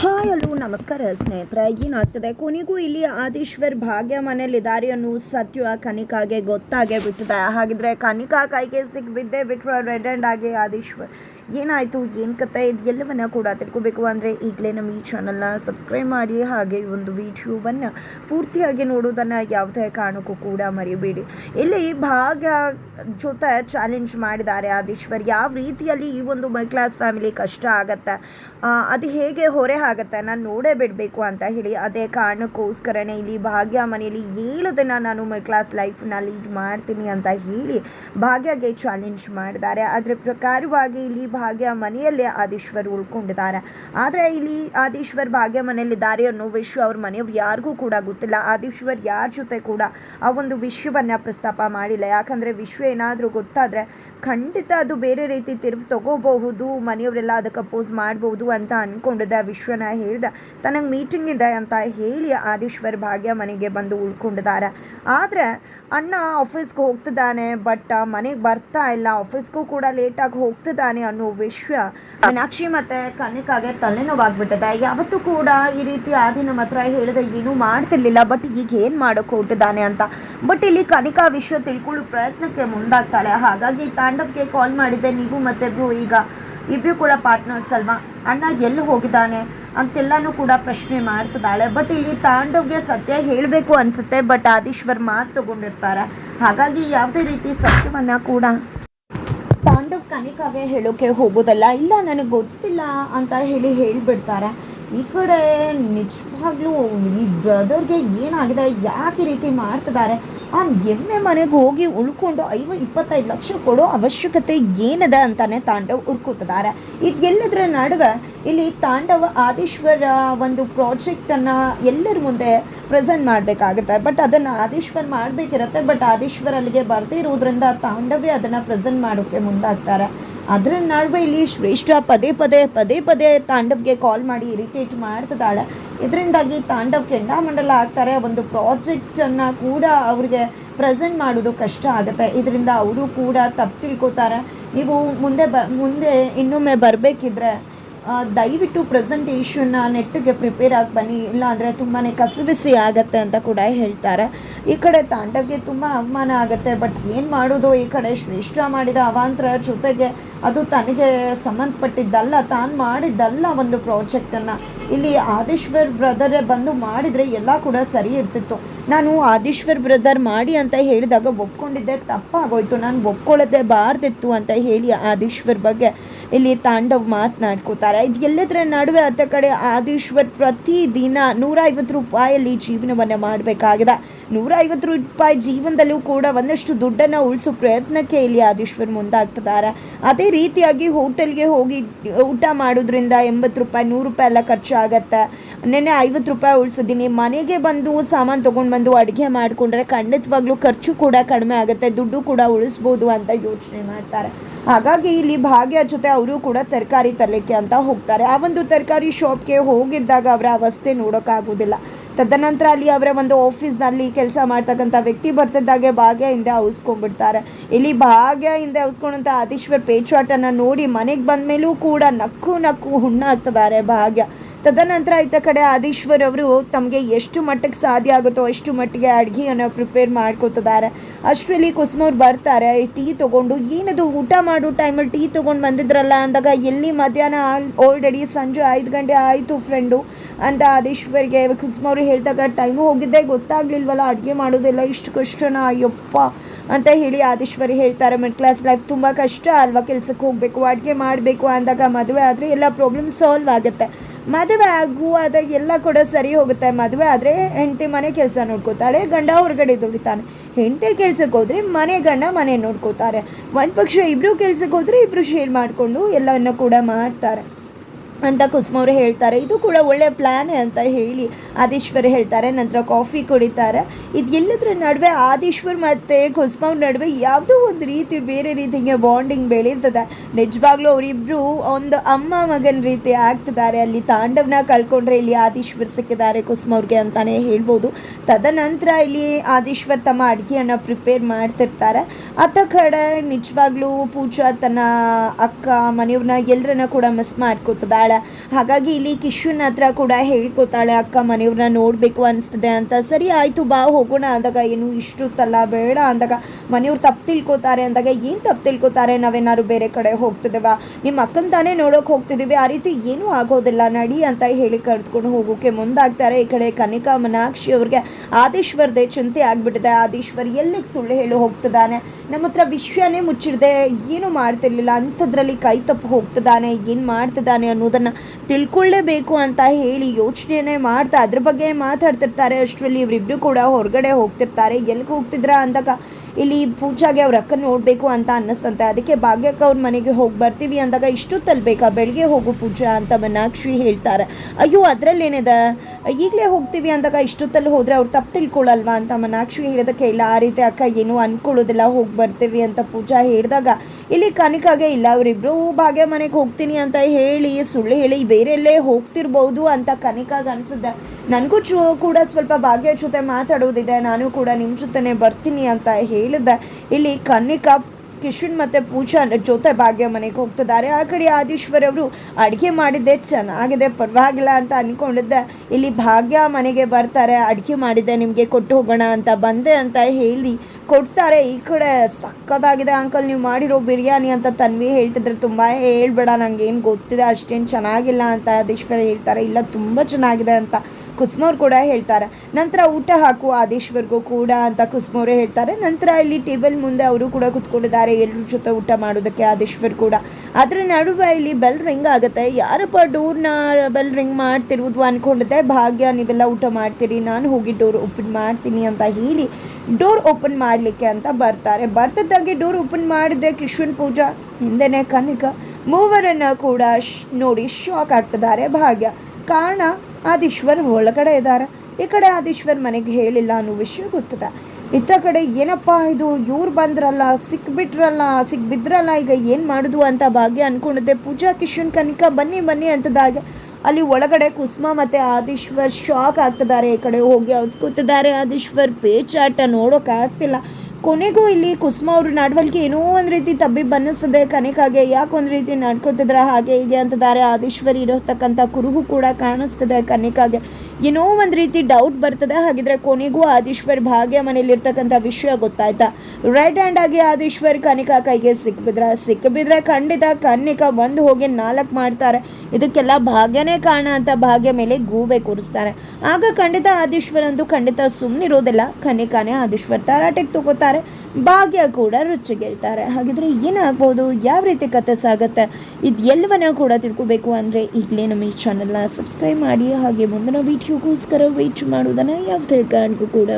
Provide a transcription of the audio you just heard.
Hi hello ನಮಸ್ಕಾರ ಸ್ನೇಹಿತರೆ. ಏನಾಗ್ತದೆ? ಕೊನೆಗೂ ಇಲ್ಲಿ ಆದೀಶ್ವರ್ ಭಾಗ್ಯ ಮನೇಲಿದ್ದಾರೆ ಅನ್ನೋ ಸತ್ಯ ಕನಿಕಾಗೆ ಗೊತ್ತಾಗೇ ಬಿಟ್ಟಿದೆ. ಹಾಗಿದ್ರೆ ಕನಿಕಾ ಕೈಗೆ ಸಿಕ್ಬಿದ್ದೆ ಬಿಟ್ರೆ ರೆಡ್ ಆ್ಯಂಡ್ ಆಗಿ ಆದೀಶ್ವರ್. ಏನಾಯಿತು, ಏನು ಕತೆ ಇದು ಎಲ್ಲವನ್ನ ಕೂಡ ತಿಳ್ಕೊಬೇಕು. ಅಂದರೆ ಈಗಲೇ ನಮ್ಮ ಈ ಚಾನಲ್ನ ಸಬ್ಸ್ಕ್ರೈಬ್ ಮಾಡಿ, ಹಾಗೆ ಈ ಒಂದು ವಿಡಿಯೋವನ್ನು ಪೂರ್ತಿಯಾಗಿ ನೋಡೋದನ್ನು ಯಾವುದೇ ಕಾರಣಕ್ಕೂ ಕೂಡ ಮರೆಯಬೇಡಿ ಇಲ್ಲಿ ಭಾಗ್ಯ ಜೊತೆ ಚಾಲೆಂಜ್ ಮಾಡಿದ್ದಾರೆ ಆದೀಶ್ವರ್. ಯಾವ ರೀತಿಯಲ್ಲಿ ಈ ಒಂದು ಮೈ ಕ್ಲಾಸ್ ಫ್ಯಾಮಿಲಿ ಕಷ್ಟ ಆಗತ್ತೆ ಅದು ಹೇಗೆ ಹೊರೆ ಆಗುತ್ತೆ ನಾನು ನೋಡೇ ಬಿಡಬೇಕು ಅಂತ ಹೇಳಿ, ಅದೇ ಕಾರಣಕ್ಕೋಸ್ಕರನೇ ಇಲ್ಲಿ ಭಾಗ್ಯ ಮನೆಯಲ್ಲಿ ಏಳು ದಿನ ನಾನು ಮೈ ಕ್ಲಾಸ್ ಲೈಫ್ನ ಲೀಡ್ ಮಾಡ್ತೀನಿ ಅಂತ ಹೇಳಿ ಭಾಗ್ಯಗೆ ಚಾಲೆಂಜ್ ಮಾಡಿದ್ದಾರೆ. ಅದರ ಪ್ರಕಾರವಾಗಿ ಇಲ್ಲಿ ಭಾಗ್ಯ ಮನೆಯಲ್ಲೇ ಆದೀಶ್ವರ್ ಉಳ್ಕೊಂಡಿದ್ದಾರೆ. ಆದರೆ ಇಲ್ಲಿ ಆದೀಶ್ವರ್ ಭಾಗ್ಯ ಮನೆಯಲ್ಲಿದ್ದಾರೆ ಅನ್ನೋ ವಿಷಯ ಅವ್ರ ಮನೆಯವ್ರು ಯಾರಿಗೂ ಕೂಡ ಗೊತ್ತಿಲ್ಲ. ಆದೀಶ್ವರ್ ಯಾರ ಜೊತೆ ಕೂಡ ಆ ಒಂದು ವಿಷಯವನ್ನು ಪ್ರಸ್ತಾಪ ಮಾಡಿಲ್ಲ. ಯಾಕಂದರೆ ವಿಷಯ ಏನಾದರೂ ಗೊತ್ತಾದರೆ ಖಂಡಿತ ಅದು ಬೇರೆ ರೀತಿ ತಿರುವು ತಗೋಬಹುದು, ಮನೆಯವರೆಲ್ಲ ಅದಕ್ಕೆ ಅಪೋಸ್ ಮಾಡ್ಬೋದು ಅಂತ ಅಂದ್ಕೊಂಡಿದ್ದ ವಿಶ್ವನ ಹೇಳ್ದ. ತನಗೆ ಮೀಟಿಂಗ್ ಇದೆ ಅಂತ ಹೇಳಿ ಆದೀಶ್ವರ್ ಭಾಗ್ಯ ಮನೆಗೆ ಬಂದು ಉಳ್ಕೊಂಡಿದ್ದಾರೆ ಆದರೆ ಅಣ್ಣ ಆಫೀಸ್ಗೆ ಹೋಗ್ತಿದ್ದಾನೆ ಬಟ್ ಮನೆಗೆ ಬರ್ತಾ ಇಲ್ಲ. ಆಫೀಸ್ಗೂ ಕೂಡ ಲೇಟಾಗಿ ಹೋಗ್ತಿದ್ದಾನೆ ಅನ್ನೋ ವಿಷಯ ಮೀನಾಕ್ಷಿ ಮತ್ತು ಕನಿಕಾಗೆ ತಲೆನೋವಾಗ್ಬಿಟ್ಟಿದೆ. ಯಾವತ್ತೂ ಕೂಡ ಈ ರೀತಿ ಆದಿ ನಮ್ಮ ಹತ್ರ ಹೇಳಿದೆ ಏನೂ ಮಾಡ್ತಿರ್ಲಿಲ್ಲ ಬಟ್ ಈಗ ಏನು ಮಾಡೋಕೆ ಹೊಟ್ಟಿದ್ದಾನೆ ಅಂತ. ಬಟ್ ಇಲ್ಲಿ ಕನಿಕಾ ವಿಶ್ವ ತಿಳ್ಕೊಳ್ಳೋ ಪ್ರಯತ್ನಕ್ಕೆ ಮುಂದಾಗ್ತಾಳೆ. ಹಾಗಾಗಿ ತಾಂಡವ್ಗೆ ಕಾಲ್ ಮಾಡಿದ್ದೆ ನೀವು ಮತ್ತೆ ಈಗ ಇಬ್ಬರು ಕೂಡ ಪಾರ್ಟ್ನರ್ಸ್ ಅಲ್ವಾ? ಅಣ್ಣ ಎಲ್ಲಿ ಹೋಗಿದ್ದಾನೆ ಅಂತೆಲ್ಲನೂ ಕೂಡ ಪ್ರಶ್ನೆ ಮಾಡ್ತಿದ್ದಾಳೆ. ಬಟ್ ಇಲ್ಲಿ ತಾಂಡವ್ಗೆ ಸತ್ಯ ಹೇಳಬೇಕು ಅನ್ಸುತ್ತೆ ಬಟ್ ಆದೀಶ್ವರ್ ಮಾತು ತಗೊಂಡಿರ್ತಾರೆ. ಹಾಗಾಗಿ ಯಾವುದೇ ರೀತಿ ಸತ್ಯವನ್ನ ಕೂಡ ತಾಂಡವ್ ಕನಿಕಾಗೆ ಹೇಳೋಕೆ ಹೋಗೋದಲ್ಲ, ಇಲ್ಲ ನನಗೆ ಗೊತ್ತಿಲ್ಲ ಅಂತ ಹೇಳಿ ಹೇಳಿಬಿಡ್ತಾರೆ. ಈ ಕಡೆ ನಿಜವಾಗ್ಲೂ ಈ ಬ್ರದರ್ಗೆ ಏನಾಗಿದೆ, ಯಾಕೆ ರೀತಿ ಮಾಡ್ತಿದ್ದಾರೆ? ಆ ಎಮ್ಮೆ ಮನೆಗೆ ಹೋಗಿ ಉಳ್ಕೊಂಡು ಐವ ಇಪ್ಪತ್ತೈದು ಲಕ್ಷ ಕೊಡೋ ಅವಶ್ಯಕತೆ ಏನದ ಅಂತಾನೆ ತಾಂಡವ್ ಹುರ್ಕೋತಿದ್ದಾರೆ ಇದು ಎಲ್ಲದರ ನಡುವೆ ಇಲ್ಲಿ ತಾಂಡವ ಆದೀಶ್ವರ ಒಂದು ಪ್ರಾಜೆಕ್ಟನ್ನು ಎಲ್ಲರ ಮುಂದೆ ಪ್ರೆಸೆಂಟ್ ಮಾಡಬೇಕಾಗುತ್ತೆ. ಬಟ್ ಅದನ್ನು ಆದೀಶ್ವರ್ ಮಾಡಬೇಕಿರತ್ತೆ. ಬಟ್ ಆದೀಶ್ವರ್ ಅಲ್ಲಿಗೆ ಬರದೇ ಇರೋದ್ರಿಂದ ತಾಂಡವೇ ಅದನ್ನು ಪ್ರೆಸೆಂಟ್ ಮಾಡೋಕ್ಕೆ ಮುಂದಾಗ್ತಾರೆ. ಅದರ ನಡುವೆ ಇಲ್ಲಿ ಶ್ರೇಷ್ಠ ಪದೇ ಪದೇ ಪದೇ ಪದೇ ತಾಂಡವ್ಗೆ ಕಾಲ್ ಮಾಡಿ ಇರಿಟೇಟ್ ಮಾಡ್ತಿದ್ದಾಳೆ. ಇದರಿಂದಾಗಿ ತಾಂಡವ್ ಕೆಂಡಾಮಂಡಲ ಆಗ್ತಾರೆ. ಒಂದು ಪ್ರಾಜೆಕ್ಟನ್ನು ಕೂಡ ಅವ್ರಿಗೆ ಪ್ರೆಸೆಂಟ್ ಮಾಡೋದು ಕಷ್ಟ ಆಗುತ್ತೆ. ಇದರಿಂದ ಅವರು ಕೂಡ ತಪ್ಪು ತಿಳ್ಕೊತಾರೆ ನೀವು ಮುಂದೆ ಬ, ಮುಂದೆ ಇನ್ನೊಮ್ಮೆ ಬರಬೇಕಿದ್ರೆ ದಯವಿಟ್ಟು ಪ್ರೆಸೆಂಟೇಷನ್ನ ನೆಟ್ಟಿಗೆ ಪ್ರಿಪೇರ್ ಆಗಿ ಬನ್ನಿ. ಇಲ್ಲಾಂದರೆ ತುಂಬಾ ಕಸಬಿಸಿ ಆಗತ್ತೆ ಅಂತ ಕೂಡ ಹೇಳ್ತಾರೆ. ಈ ಕಡೆ ತಾಂಡವ್ಗೆ ತುಂಬ ಅವಮಾನ ಆಗುತ್ತೆ. ಬಟ್ ಏನು ಮಾಡೋದು? ಈ ಕಡೆ ಶ್ರೇಷ್ಠ ಮಾಡಿದ ಅವಾಂತರ ಜೊತೆಗೆ ಅದು ತನಗೆ ಸಂಬಂಧಪಟ್ಟಿದ್ದಲ್ಲ, ತಾನು ಮಾಡಿದ್ದಲ್ಲ ಒಂದು ಪ್ರಾಜೆಕ್ಟನ್ನು ಇಲ್ಲಿ ಆದೀಶ್ವರ್ ಬ್ರದರ್ ಬಂದು ಮಾಡಿದರೆ ಎಲ್ಲ ಕೂಡ ಸರಿ ಇರ್ತಿತ್ತು. ನಾನು ಆದೀಶ್ವರ್ ಬ್ರದರ್ ಮಾಡಿ ಅಂತ ಹೇಳಿದಾಗ ಒಪ್ಕೊಂಡಿದ್ದೆ, ತಪ್ಪಾಗೋಯ್ತು, ನಾನು ಒಪ್ಕೊಳ್ಳೋದೆ ಬಾರ್ದಿತ್ತು ಅಂತ ಹೇಳಿ ಆದೀಶ್ವರ್ ಬಗ್ಗೆ ಇಲ್ಲಿ ತಾಂಡವ್ ಮಾತನಾಡ್ಕೋತಾರೆ. ಇದು ಎಲ್ಲದರ ನಡುವೆ ಅತ್ತ ಕಡೆ ಆದೀಶ್ವರ್ ಪ್ರತಿದಿನ ನೂರೈವತ್ತು ರೂಪಾಯಲ್ಲಿ ಜೀವನವನ್ನು ಮಾಡಬೇಕಾಗಿದೆ. ನೂರೈವತ್ತು ರೂಪಾಯಿ ಜೀವನದಲ್ಲೂ ಕೂಡ ಒಂದಷ್ಟು ದುಡ್ಡನ್ನು ಉಳಿಸೋ ಪ್ರಯತ್ನಕ್ಕೆ ಇಲ್ಲಿ ಆದೀಶ್ವರ್ ಮುಂದಾಗ್ತಿದ್ದಾರೆ. ಅದೇ ರೀತಿಯಾಗಿ ಹೋಟೆಲ್ಗೆ ಹೋಗಿ ಊಟ ಮಾಡೋದ್ರಿಂದ ಎಂಬತ್ತು ರೂಪಾಯಿ, ನೂರು ರೂಪಾಯಿ ಎಲ್ಲ ಖರ್ಚಾಗತ್ತೆ ನೆನ್ನೆ ಐವತ್ತು ರೂಪಾಯಿ ಉಳಿಸಿದ್ದೀನಿ. ಮನೆಗೆ ಬಂದು ಸಾಮಾನು ತೊಗೊಂಡು ಬಂದು ಅಡುಗೆ ಮಾಡಿಕೊಂಡ್ರೆ ಖಂಡಿತವಾಗ್ಲೂ ಖರ್ಚು ಕೂಡ ಕಡಿಮೆ ಆಗುತ್ತೆ. ದುಡ್ಡು ಕೂಡ ಉಳಿಸ್ಬೋದು ಅಂತ ಯೋಚನೆ ಮಾಡ್ತಾರೆ. ಹಾಗಾಗಿ ಇಲ್ಲಿ ಭಾಗ್ಯ ಜೊತೆ ಅವರು ಕೂಡ ತರಕಾರಿ ತರಲಿಕ್ಕೆ ಅಂತ ಹೋಗ್ತಾರೆ. ಆ ಒಂದು ತರಕಾರಿ ಶಾಪ್ಗೆ ಹೋಗಿದ್ದಾಗ ಅವರ ಅವಸ್ಥೆ ನೋಡೋಕ್ಕಾಗೋದಿಲ್ಲ. ತದನಂತರ ಅಲ್ಲಿ ಅವರ ಒಂದು ಆಫೀಸ್ನಲ್ಲಿ ಕೆಲಸ ಮಾಡ್ತಕ್ಕಂಥ ವ್ಯಕ್ತಿ ಬರ್ತಿದ್ದಾಗೆ ಭಾಗ್ಯ ಹಿಂದೆ ಅವಸ್ಕೊಂಡ್ಬಿಡ್ತಾರೆ ಇಲ್ಲಿ ಭಾಗ್ಯ ಹಿಂದೆ ಅವಸ್ಕೊಂಡಂಥ ಆದೀಶ್ವರ್ ಪೇಚಾಟನ್ನು ನೋಡಿ ಮನೆಗೆ ಬಂದ ಮೇಲೂ ಕೂಡ ನಕ್ಕು ನಕ್ಕು ಹುಣ್ಣಾಗ್ತಿದ್ದಾರೆ ಭಾಗ್ಯ. ತದನಂತರ ಇತ್ತ ಕಡೆ ಆದೀಶ್ವರ್ ಅವರು ತಮಗೆ ಎಷ್ಟು ಮಟ್ಟಕ್ಕೆ ಸಾಧ್ಯ ಆಗುತ್ತೋ ಅಷ್ಟು ಮಟ್ಟಿಗೆ ಅಡುಗೆಯನ್ನು ಪ್ರಿಪೇರ್ ಮಾಡ್ಕೋತಿದ್ದಾರೆ. ಅಷ್ಟರಲ್ಲಿ ಕುಸುಮವ್ರು ಬರ್ತಾರೆ, ಟೀ ತೊಗೊಂಡು ಏನದು ಊಟ ಮಾಡೋ ಟೈಮಲ್ಲಿ ಟೀ ತೊಗೊಂಡು ಬಂದಿದ್ರಲ್ಲ ಅಂದಾಗ ಎಲ್ಲಿ ಮಧ್ಯಾಹ್ನ ಆಲ್ರೆಡಿ ಸಂಜೆ ಐದು ಗಂಟೆ ಆಯಿತು ಫ್ರೆಂಡು ಅಂತ ಆದೀಶ್ವರ್ಗೆ ಕುಸುಮವ್ರು ಹೇಳಿದಾಗ ಟೈಮು ಹೋಗಿದ್ದೆ ಗೊತ್ತಾಗ್ಲಿಲ್ವಲ್ಲ, ಅಡುಗೆ ಮಾಡೋದೆಲ್ಲ ಇಷ್ಟು ಕಷ್ಟನಾ ಅಯ್ಯಪ್ಪ ಅಂತ ಹೇಳಿ ಆದೀಶ್ವರಿ ಹೇಳ್ತಾರೆ. ಮಿಡ್ ಕ್ಲಾಸ್ ಲೈಫ್ ತುಂಬ ಕಷ್ಟ ಅಲ್ವಾ, ಕೆಲಸಕ್ಕೆ ಹೋಗಬೇಕು, ಅಡುಗೆ ಮಾಡಬೇಕು ಅಂದಾಗ ಮದುವೆ ಆದರೆ ಎಲ್ಲ ಪ್ರಾಬ್ಲಮ್ ಸಾಲ್ವ್ ಆಗುತ್ತೆ. ಮದುವೆ ಆಗುವಾಗ ಎಲ್ಲ ಕೂಡ ಸರಿ ಹೋಗುತ್ತೆ. ಮದುವೆ ಆದರೆ ಹೆಂಡತಿ ಮನೆ ಕೆಲಸ ನೋಡ್ಕೋತಾಳೆ, ಗಂಡ ಹೊರಗಡೆ ದುಡಿತಾನೆ. ಹೆಂಡತಿ ಕೆಲ್ಸಕ್ಕೆ ಹೋದರೆ ಮನೆ ಗಂಡ ಮನೆ ನೋಡ್ಕೋತಾರೆ. ಒಂದು ಪಕ್ಷ ಇಬ್ಬರು ಕೆಲ್ಸಕ್ಕೆ ಹೋದರೆ ಇಬ್ಬರು ಶೇರ್ ಮಾಡಿಕೊಂಡು ಎಲ್ಲವನ್ನು ಕೂಡ ಮಾಡ್ತಾರೆ. ಅಂತ ಕುಸುಮವ್ರು ಹೇಳ್ತಾರೆ. ಇದು ಕೂಡ ಒಳ್ಳೆಯ ಪ್ಲ್ಯಾನೇ ಅಂತ ಹೇಳಿ ಆದೀಶ್ವರ್ ಹೇಳ್ತಾರೆ. ನಂತರ ಕಾಫಿ ಕುಡಿತಾರೆ. ಇದು ಎಲ್ಲದರ ನಡುವೆ ಆದೀಶ್ವರ್ ಮತ್ತು ಕುಸುಮವ್ರ ನಡುವೆ ಯಾವುದೋ ಒಂದು ರೀತಿ ಬೇರೆ ರೀತಿಗೆ ಬಾಂಡಿಂಗ್ ಬೆಳೀತದೆ ನಿಜವಾಗ್ಲೂ ಅವರಿಬ್ಬರು ಒಂದು ಅಮ್ಮ ಮಗನ ರೀತಿ ಆಗ್ತಿದ್ದಾರೆ. ಅಲ್ಲಿ ತಾಂಡವನ ಕಳ್ಕೊಂಡ್ರೆ ಇಲ್ಲಿ ಆದೀಶ್ವರ್ ಸಿಕ್ಕಿದ್ದಾರೆ ಕುಸುಮವ್ರಿಗೆ ಅಂತಾನೆ ಹೇಳ್ಬೋದು. ತದನಂತರ ಇಲ್ಲಿ ಆದೀಶ್ವರ್ ತಮ್ಮ ಅಡುಗೆಯನ್ನು ಪ್ರಿಪೇರ್ ಮಾಡ್ತಿರ್ತಾರೆ. ಅತ್ತ ಕಡೆ ನಿಜವಾಗ್ಲೂ ಪೂಜಾ ತನ್ನ ಅಕ್ಕ, ಮನೆಯವ್ರನ್ನ ಎಲ್ಲರನ್ನ ಕೂಡ ಮಿಸ್ ಮಾಡ್ಕೋತದ. ಹಾಗಾಗಿ ಇಲ್ಲಿ ಕಿಶುನ್ ಹತ್ರ ಕೂಡ ಹೇಳ್ಕೊತಾಳೆ, ಅಕ್ಕ, ಮನೆಯವ್ರನ್ನ ನೋಡಬೇಕು ಅನಿಸ್ತದೆ ಅಂತ. ಸರಿ, ಆಯಿತು, ಬಾ, ಹೋಗೋಣ. ಅಂದಾಗ, ಏನು ಇಷ್ಟೊತ್ತಲ್ಲ ಬೇಡ. ಅಂದಾಗ, ಮನೆಯವ್ರು ತಪ್ಪು ತಿಳ್ಕೊತಾರೆ ಅಂದಾಗ, ಏನು ತಪ್ಪು ತಿಳ್ಕೊತಾರೆ? ನಾವೇನಾದ್ರು ಬೇರೆ ಕಡೆ ಹೋಗ್ತಿದ್ದೇವಾ? ನಿಮ್ಮ ಅಕ್ಕನ ತಾನೇ ನೋಡೋಕೆ ಹೋಗ್ತಿದ್ದೀವಿ. ಆ ರೀತಿ ಏನೂ ಆಗೋದಿಲ್ಲ. ನಡಿ ಅಂತ ಹೇಳಿ ಕರೆದುಕೊಂಡು ಹೋಗೋಕೆ ಮುಂದಾಗ್ತಾರೆ. ಈ ಕಡೆ ಕನಿಕಾ ಮನಾಕ್ಷಿ ಅವ್ರಿಗೆ ಆದೀಶ್ವರ್ದೆ ಚಿಂತೆ ಆಗ್ಬಿಟ್ಟಿದೆ. ಆದೇಶ್ವರ್ ಎಲ್ಲಿಗೆ ಸುಳ್ಳು ಹೇಳು ಹೋಗ್ತಿದ್ದಾನೆ? ನಮ್ಮ ಹತ್ರ ವಿಷಯನೇ ಮುಚ್ಚಿಡದೆ. ಏನು ಮಾಡ್ತಿರ್ಲಿಲ್ಲ. ಅಂಥದ್ರಲ್ಲಿ ಕೈ ತಪ್ಪು ಹೋಗ್ತಿದ್ದಾನೆ. ಏನು ಮಾಡ್ತಿದ್ದಾನೆ ಅನ್ನೋದನ್ನು ತಿಳ್ಕೊಳ್ಳೇಬೇಕು ಅಂತ ಹೇಳಿ ಯೋಚನೆನೇ ಮಾಡ್ತಾ ಅದ್ರ ಬಗ್ಗೆ ಮಾತಾಡ್ತಿರ್ತಾರೆ. ಅಷ್ಟರಲ್ಲಿ ಇವರಿಬ್ಬರು ಕೂಡ ಹೊರಗಡೆ ಹೋಗ್ತಿರ್ತಾರೆ. ಎಲ್ಲಿಗೆ ಹೋಗ್ತಿದ್ರ ಅಂದಾಗ ಇಲ್ಲಿ ಪೂಜಾಗೆ ಅವ್ರ ಅಕ್ಕನ ನೋಡಬೇಕು ಅಂತ ಅನ್ನಿಸ್ತಂತೆ. ಅದಕ್ಕೆ ಭಾಗ್ಯಕ್ಕ ಅವ್ರ ಮನೆಗೆ ಹೋಗಿ ಬರ್ತೀವಿ ಅಂದಾಗ ಇಷ್ಟು ತಲ್ಬೇಕಾ? ಬೆಳಗ್ಗೆ ಹೋಗು ಪೂಜಾ ಅಂತ ಮನಾಕ್ಷಿ ಹೇಳ್ತಾರೆ. ಅಯ್ಯೋ, ಅದರಲ್ಲೇನಿದೆ? ಈಗಲೇ ಹೋಗ್ತೀವಿ ಅಂದಾಗ ಇಷ್ಟೊತ್ತಲ್ಲಿ ಹೋದರೆ ಅವ್ರು ತಪ್ಪು ತಿಳ್ಕೊಳ್ಳಲ್ವಾ ಅಂತ ಮನಾಕ್ಷಿ ಹೇಳೋದಕ್ಕೆ ಇಲ್ಲ. ಆ ರೀತಿ ಅಕ್ಕ ಏನು ಅನ್ಕೊಳ್ಳೋದಿಲ್ಲ, ಹೋಗಿ ಬರ್ತೀವಿ ಅಂತ ಪೂಜಾ ಹೇಳಿದಾಗ. ಇಲ್ಲಿ ಕನಿಕಾಗೆ ಇಲ್ಲ, ಅವರಿಬ್ರು ಭಾಗ್ಯ ಮನೆಗೆ ಹೋಗ್ತೀನಿ ಅಂತ ಹೇಳಿ, ಸುಳ್ಳು ಹೇಳಿ ಬೇರೆ ಎಲ್ಲೇ ಹೋಗ್ತಿರ್ಬೋದು ಅಂತ ಕನಿಕಾಗ ಅನ್ಸುತ್ತೆ. ನನಗೂ ಕೂಡ ಸ್ವಲ್ಪ ಭಾಗ್ಯ ಜೊತೆ ಮಾತಾಡೋದಿದೆ. ನಾನು ಕೂಡ ನಿಮ್ಮ ಜೊತೆನೆ ಬರ್ತೀನಿ ಅಂತ ಹೇಳಿದ್ದೆ. ಇಲ್ಲಿ ಕನ್ನಿಕಾ, ಕಿಶನ್ ಮತ್ತು ಪೂಜಾ ಜೊತೆ ಭಾಗ್ಯ ಮನೆಗೆ ಹೋಗ್ತಿದ್ದಾರೆ. ಆ ಕಡೆ ಆದೀಶ್ವರ್ ಅವರು ಅಡುಗೆ ಮಾಡಿದ್ದೆ, ಚೆನ್ನಾಗಿದೆ, ಪರವಾಗಿಲ್ಲ ಅಂತ ಅಂದ್ಕೊಂಡಿದ್ದೆ ಇಲ್ಲಿ ಭಾಗ್ಯ ಮನೆಗೆ ಬರ್ತಾರೆ, ಅಡುಗೆ ಮಾಡಿದ್ದೆ, ನಿಮಗೆ ಕೊಟ್ಟು ಹೋಗೋಣ ಅಂತ ಬಂದೆ ಅಂತ ಹೇಳಿ ಕೊಡ್ತಾರೆ. ಈ ಕಡೆ ಸಕ್ಕತ್ತಾಗಿದೆ ಅಂಕಲ್, ನೀವು ಮಾಡಿರೋ ಬಿರಿಯಾನಿ ಅಂತ ತನ್ವಿ ಹೇಳ್ತಿದ್ರೆ ತುಂಬ ಹೇಳ್ಬೇಡ ನಂಗೆ ಏನು ಗೊತ್ತಿದೆ, ಅಷ್ಟೇನು ಚೆನ್ನಾಗಿಲ್ಲ ಅಂತ ಆದೀಶ್ವರ್ ಹೇಳ್ತಾರೆ. ಇಲ್ಲ, ತುಂಬ ಚೆನ್ನಾಗಿದೆ ಅಂತ ಕುಸುಮವ್ರು ಕೂಡ ಹೇಳ್ತಾರೆ. ನಂತರ ಊಟ ಹಾಕು ಆದೇಶ್ವರ್ಗೂ ಕೂಡ ಅಂತ ಕುಸುಮವ್ರೆ ಹೇಳ್ತಾರೆ. ನಂತರ ಇಲ್ಲಿ ಟೇಬಲ್ ಮುಂದೆ ಅವರು ಕೂಡ ಕುತ್ಕೊಂಡಿದ್ದಾರೆ. ಎಲ್ಲರ ಜೊತೆ ಊಟ ಮಾಡೋದಕ್ಕೆ ಆದೇಶ್ವರ್ ಕೂಡ. ಅದರ ನಡುವೆ ಇಲ್ಲಿ ಬೆಲ್ ರಿಂಗ್ ಆಗುತ್ತೆ. ಯಾರಪ್ಪ ಡೋರ್ನ ಬೆಲ್ ರಿಂಗ್ ಮಾಡ್ತಿರುವುದು ಅಂದ್ಕೊಂಡಿದ್ದೆ ಭಾಗ್ಯ, ನೀವೆಲ್ಲ ಊಟ ಮಾಡ್ತೀರಿ. ನಾನು ಹೋಗಿ ಡೋರ್ ಓಪನ್ ಮಾಡ್ತೀನಿ ಅಂತ ಹೇಳಿ ಡೋರ್ ಓಪನ್ ಮಾಡಲಿಕ್ಕೆ ಅಂತ ಬರ್ತಾರೆ. ಬರ್ತದಾಗೆ ಡೋರ್ ಓಪನ್ ಮಾಡಿದೆ ಕಿಶನ್ ಪೂಜಾ. ಹಿಂದೆನೆ ಕನಕ. ಮೂವರನ್ನ ಕೂಡ ನೋಡಿ ಶಾಕ್ ಆಗ್ತಿದ್ದಾರೆ. ಭಾಗ್ಯ, ಕಾರಣ ಆದೀಶ್ವರ್ ಒಳಗಡೆ ಇದ್ದಾರೆ. ಈ ಕಡೆ ಆದೀಶ್ವರ್ ಮನೆಗೆ ಹೇಳಿಲ್ಲ ಅನ್ನೋ ವಿಷಯ ಗೊತ್ತದ. ಇತ್ತ ಕಡೆ ಏನಪ್ಪ ಇದು, ಇವ್ರು ಬಂದ್ರಲ್ಲ, ಸಿಕ್ಬಿಟ್ರಲ್ಲ, ಸಿಕ್ಬಿದ್ರಲ್ಲ, ಈಗ ಏನು ಮಾಡೋದು ಅಂತ ಭಾಗ್ಯ ಅನ್ಕೊಂಡಿದ್ದೆ. ಪೂಜಾ, ಕಿಶನ್, ಕನಿಕಾ, ಬನ್ನಿ ಬನ್ನಿ ಅಂತದಾಗೆ ಅಲ್ಲಿ ಒಳಗಡೆ ಕುಸುಮ ಮತ್ತು ಆದೀಶ್ವರ್ ಶಾಕ್ ಆಗ್ತಿದ್ದಾರೆ. ಈ ಕಡೆ ಹೋಗಿ ಅವ್ಸ್ಕೊತಿದ್ದಾರೆ ಆದೀಶ್ವರ್ ಪೇಚಾಟ ನೋಡೋಕೆ ಆಗ್ತಿಲ್ಲ. ಕೊನೆಗೂ ಇಲ್ಲಿ ಕುಸುಮ ಅವ್ರ ನಡವಳಿಕೆ ಏನೋ ಒಂದು ರೀತಿ ತಬ್ಬಿ ಬನ್ನಿಸ್ತದೆ. ಕನಿಕಾಗೆ ಯಾಕೆ ಒಂದು ರೀತಿ ನಡ್ಕೋತಿದ್ರ? ಹಾಗೆ ಹೀಗೆ ಅಂತಿದ್ದಾರೆ ಆದೀಶ್ವರಿ ಇರತಕ್ಕಂಥ ಕುರುಹು ಕೂಡ ಕಾಣಿಸ್ತದೆ ಕನಿಕಾಗೆ. ಏನೋ ಒಂದು ರೀತಿ ಡೌಟ್ ಬರ್ತದೆ. ಹಾಗಿದ್ರೆ ಕೊನೆಗೂ ಆದೀಶ್ವರ್ ಭಾಗ್ಯ ಮನೇಲಿರ್ತಕ್ಕಂಥ ವಿಷಯ ಗೊತ್ತಾಯ್ತಾ? ರೈಟ್ ಹ್ಯಾಂಡ್ ಆಗಿ ಆದೀಶ್ವರ್ ಕನಿಕಾ ಕೈಗೆ ಸಿಕ್ಕಿಬಿದ್ರೆ ಸಿಕ್ಕಿಬಿದ್ರೆ ಖಂಡಿತ ಕನ್ನಿಕಾ ಒಂದು ಹೋಗಿ ನಾಲ್ಕು ಮಾಡ್ತಾರೆ. ಇದಕ್ಕೆಲ್ಲ ಭಾಗ್ಯನೇ ಕಾರಣ ಅಂತ ಭಾಗ್ಯ ಮೇಲೆ ಗೂಬೆ ಕೂರಿಸ್ತಾರೆ. ಆಗ ಖಂಡಿತ ಆದೀಶ್ವರ್ ಅಂತೂ ಖಂಡಿತ ಸುಮ್ಮನಿರೋದಿಲ್ಲ ಕನಿಕಾನೇ ಆದೀಶ್ವರ್ ತರಾಟೆಗೆ ತಗೋತಾರೆ. ಭಾಗ್ಯ ಕೂಡ ರುಚಿಗೆಳ್ತಾರೆ. ಹಾಗಿದ್ರೆ ಏನಾಗ್ಬೋದು? ಯಾವ ರೀತಿ ಕತೆ ಸಾಗುತ್ತೆ? ಇದು ಎಲ್ಲವನ್ನ ಕೂಡ ತಿಳ್ಕೊಬೇಕು ಅಂದರೆ ಈಗಲೇ ನಮ್ಮ ಈ ಚಾನಲ್ನ ಸಬ್ಸ್ಕ್ರೈಬ್ ಮಾಡಿ, ಹಾಗೆ ಮುಂದಿನ ವೀಡಿಯೋಗೋಸ್ಕರ ವೇಟ್ ಮಾಡೋದನ್ನು ಯಾವುದೇ ಕಾರಣಕ್ಕೂ ಕೂಡ